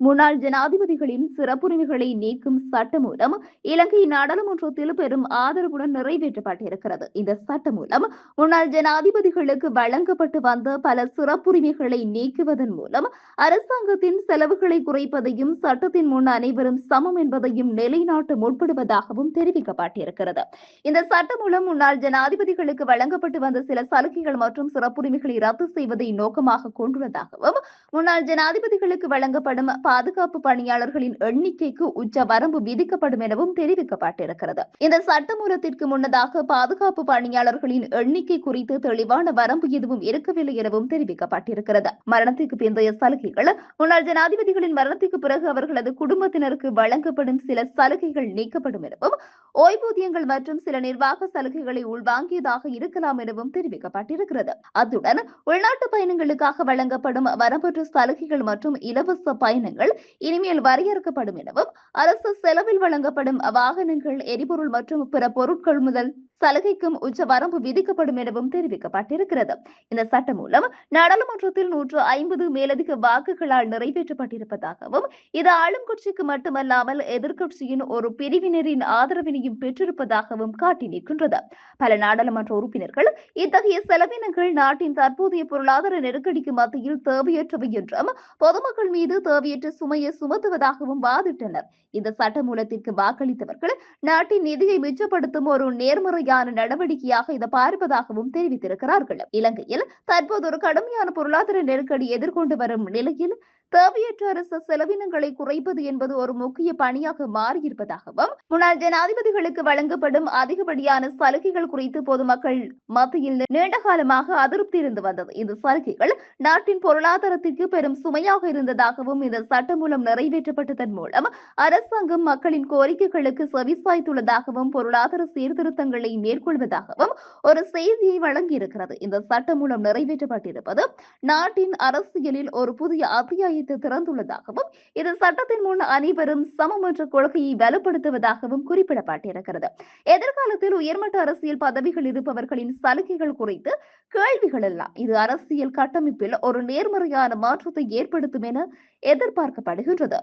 முன்னாள் ஜனாதிபதிகளின் சிறப்புரிமைகளை நீக்கும் சட்டம் மூலம் இலங்கை நாடாளுமன்றத்தில் பெரும் ஆதரவுடன் நிறைவேற்றப்பட்டிருக்கிறது. இந்த சட்டம் மூலம் முன்னாள் ஜனாதிபதிகளுக்கு வழங்கப்பட்டு வந்த பல சிறப்புரிமைகளை நீக்குவதன் மூலம் அரசாங்கத்தின் செலவுகளை குறைப்பதையும் சட்டத்தின் முன் அனைவரும் சமம் என்பதையும் நிலைநாட்ட முற்படுவதாகவும் தெரிவிக்கப்பட்டிருக்கிறது. இந்த சட்டம் மூலம் முன்னாள் ஜனாதிபதிகளுக்கு வழங்கப்பட்டு வந்த சில சலுகைகள் மற்றும் சிறப்புரிமைகளை ரத்து செய்வதை நோக்கமாக கொண்டுள்ளதாகவும் முன்னாள் ஜனாதிபதிகளுக்கு வழங்கப்படும் பாதுகாப்பு பணியாளர்களின் எண்ணிக்கைக்கு உச்ச வரம்பு விதிக்கப்படும் எனவும் தெரிவிக்கப்பட்டிருக்கிறது. இந்த சட்டமூலத்திற்கு முன்னதாக பாதுகாப்பு பணியாளர்களின் எண்ணிக்கை குறித்து தெளிவான வரம்பு எதுவும் இருக்கவில்லை எனவும் தெரிவிக்கப்பட்டிருக்கிறது. மரணத்திற்கு பிந்தைய சலுகைகள் முன்னாள் ஜனாதிபதிகளின் மரணத்திற்கு பிறகு அவர்களது குடும்பத்தினருக்கு வழங்கப்படும் சில சலுகைகள் நீக்கப்படும் எனவும் ஓய்வூதியங்கள் மற்றும் சில நிர்வாக சலுகைகளை உள்வாங்கியதாக இருக்கலாம் எனவும் தெரிவிக்கப்பட்டிருக்கிறது. அத்துடன் உள்நாட்டு பயணங்களுக்காக வழங்கப்படும் வரம்பற்ற சலுகைகள் மற்றும் இலவச பயணங்கள் இனிமேல் வரையறுக்கப்படும் எனவும் அரசு செலவில் வழங்கப்படும் வாகனங்கள் எரிபொருள் மற்றும் பிற பொருட்கள் முதல் சலுகைக்கும் உச்ச வரம்பு விதிக்கப்படும் எனவும் தெரிவிக்கப்பட்டிருக்கிறது. இந்த சட்டம் மூலம் நாடாளுமன்றத்தில் நூற்று ஐம்பது மேலதிக வாக்குகளால் நிறைவேற்றப்பட்டிருப்பதாகவும் இது ஆளும் கட்சிக்கு மட்டுமல்லாமல் எதிர்கட்சியின் ஒரு பிரிவினரின் ஆதரவினையும் பெற்றிருப்பதாகவும் காட்டி நிற்கின்றது. பல நாடாளுமன்ற உறுப்பினர்கள் இத்தகைய செலவினங்கள் நாட்டின் தற்போதைய பொருளாதார நெருக்கடிக்கு மத்தியில் தேவையற்றவை என்றும் பொதுமக்கள் மீது தேவையற்ற சுமையை சுமத்துவதாகவும் வாதிட்டனர். இந்த சட்டமூலத்திற்கு வாக்களித்தவர்கள் நாட்டின் நிதியை மிச்சப்படுத்தும் ஒரு நேர்முறை நேர்மறையான நடவடிக்கையாக இதை பார்ப்பதாகவும் தெரிவித்திருக்கிறார்கள். இலங்கையில் தற்போது ஒரு கடுமையான பொருளாதார நெருக்கடி எதிர்கொண்டு வரும் நிலையில் தேவையற்ற அரசு செலவினங்களை குறைப்பது என்பது ஒரு முக்கிய பணியாக மாறியிருப்பதாகவும் முன்னாள் ஜனாதிபதிகளுக்கு வழங்கப்படும் அதிகப்படியான சலுகைகள் குறித்து பொதுமக்கள் மத்தியில் நீண்ட காலமாக அதிருப்தி இருந்து வந்தது. இந்த சலுகைகள் நாட்டின் பொருளாதாரத்திற்கு பெரும் சுமையாக இருந்ததாகவும் இந்த சட்டம் மூலம் நிறைவேற்றப்பட்டதன் மூலம் அரசாங்கம் மக்களின் கோரிக்கைகளுக்கு செவிசாய்த்துள்ளதாகவும் பொருளாதார சீர்திருத்தங்களை மேற்கொள்வதாகவும் ஒரு செய்தியை வழங்கியிருக்கிறது. இந்த சட்டம் மூலம் நிறைவேற்றப்பட்டிருப்பது நாட்டின் அரசியலில் ஒரு புதிய அத்தியாயம் அத்தியாயத்தை திறந்துள்ளதாகவும் இது சட்டத்தின் முன் அனைவரும் சமம் என்ற கொள்கையை வலுப்படுத்துவதாகவும் குறிப்பிடப்பட்டிருக்கிறது. எதிர்காலத்தில் உயர்மட்ட அரசியல் பதவிகள் இருப்பவர்களின் சலுகைகள் குறித்து கேள்விகள் எல்லாம் இது அரசியல் கட்டமைப்பில் ஒரு நேர்மறையான மாற்றத்தை ஏற்படுத்தும் என எதிர்பார்க்கப்படுகின்றது.